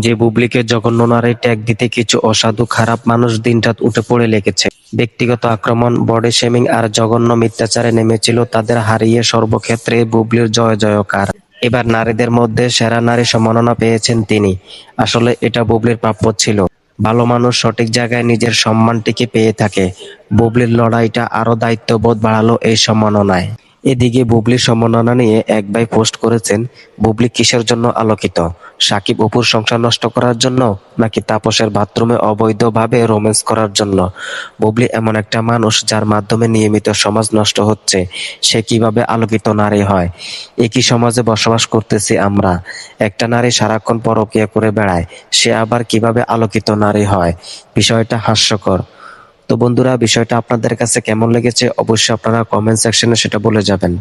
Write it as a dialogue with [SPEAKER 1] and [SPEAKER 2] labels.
[SPEAKER 1] যে বুবলিকে জঘন্য নারী ট্যাগ দিতে কিছু অসাধু খারাপ মানুষ দিনরাত উঠে পড়ে লেগেছে। ব্যক্তিগত আক্রমণ, বডি শেমিং আর জঘন্য মিথ্যাচারে নেমেছিল তাদের হারিয়ে সর্বক্ষেত্রে বুবলির জয় জয়কার। এবার নারীদের মধ্যে সেরা নারী সম্মাননা পেয়েছেন তিনি। আসলে এটা বুবলির প্রাপ্য ছিল। ভালো মানুষ সঠিক জায়গায় নিজের সম্মানটিকে পেয়ে থাকে। বুবলির লড়াইটা আরও দায়িত্ববোধ বাড়ালো এই সম্মাননায়। এদিকে বুবলির সম্মাননা নিয়ে এক ভাই পোস্ট করেছেন, বুবলি কিসের জন্য আলোকিত? সাকিব অপুর সংসার নষ্ট করার জন্য নাকি তাপসের বাথরুমে অবৈধভাবে রোম্যান্স করার জন্য? বুবলি এমন একটা মানুষ যার মাধ্যমে নিয়মিত সমাজ নষ্ট হচ্ছে, সে কীভাবে আলোকিত নারী হয়? একই সমাজে বসবাস করতেছি আমরা। একটা নারী সারাক্ষণ পরকিয়া করে বেড়ায়, সে আবার কীভাবে আলোকিত নারী হয়? বিষয়টা হাস্যকর। তো বন্ধুরা বিষয়টা আপনাদের কাছে কেমন লেগেছে অবশ্যই আপনারা কমেন্ট সেকশনে সেটা বলে যাবেন।